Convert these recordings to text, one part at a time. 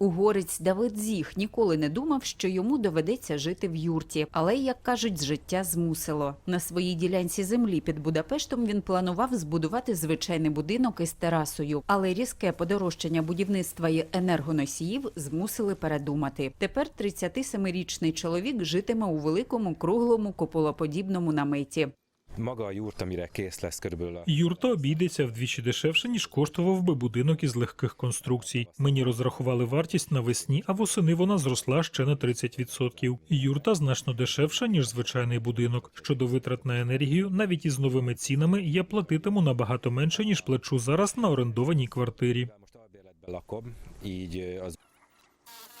Угорець Давид Зіх ніколи не думав, що йому доведеться жити в юрті, але, як кажуть, життя змусило. На своїй ділянці землі під Будапештом він планував збудувати звичайний будинок із терасою, але різке подорожчання будівництва і енергоносіїв змусили передумати. Тепер 37-річний чоловік житиме у великому круглому куполоподібному наметі. Maga a jurt, amire kész lesz körülbelül Юрта обійдеться вдвічі дешевше, ніж коштував би будинок із легких конструкцій. Мені розрахували вартість навесні, а восени вона зросла ще на 30%. Юрта значно дешевша, ніж звичайний будинок. Щодо витрат на енергію, навіть із новими цінами я платитиму набагато менше, ніж плачу зараз на орендованій квартирі. lakom, így az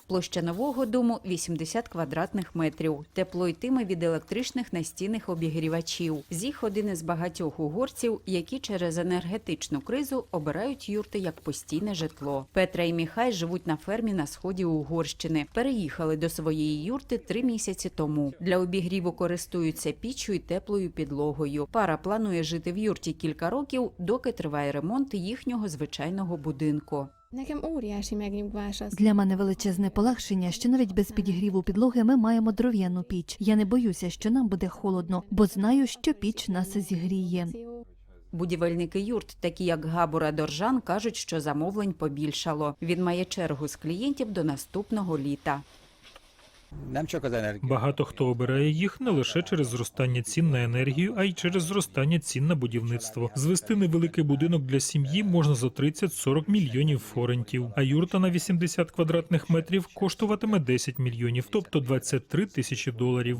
Площа нового дому 80 квадратних метрів. Тепло йтиме від електричних настінних обігрівачів. Зіх один із багатьох угорців, які через енергетичну кризу обирають юрти як постійне житло. Петра і Міхай живуть на фермі на сході Угорщини. Переїхали до своєї юрти три місяці тому. Для обігріву користуються піччю і теплою підлогою. Пара планує жити в юрті кілька років, доки триває ремонт їхнього звичайного будинку. Nekem óriási megnyugvás az, Для мене величезне полегшення, що навіть без підігріву підлоги ми маємо дров'яну піч. Я не боюся, що нам буде холодно, бо знаю, що піч нас зігріє. Будівельники юрт, такі як Габура Доржан, кажуть, що замовлень побільшало. Він має чергу з клієнтів до наступного літа. Багато хто обирає їх не лише через зростання цін на енергію, а й через зростання цін на будівництво. Звести невеликий будинок для сім'ї можна за 30-40 мільйонів форентів, а юрта на 80 квадратних метрів коштуватиме 10 мільйонів, тобто 23 тисячі доларів.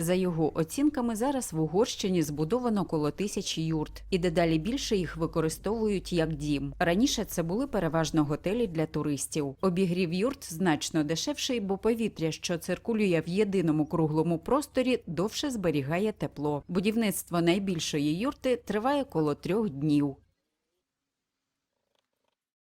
За його оцінками, зараз в Угорщині збудовано коло тисячі юрт, і дедалі більше їх використовують як дім. Раніше це були переважно готелі для туристів. Обігрів юрт значно дешевший, бо повітря, що циркулює в єдиному круглому просторі, довше зберігає тепло. Будівництво найбільшої юрти триває коло трьох днів.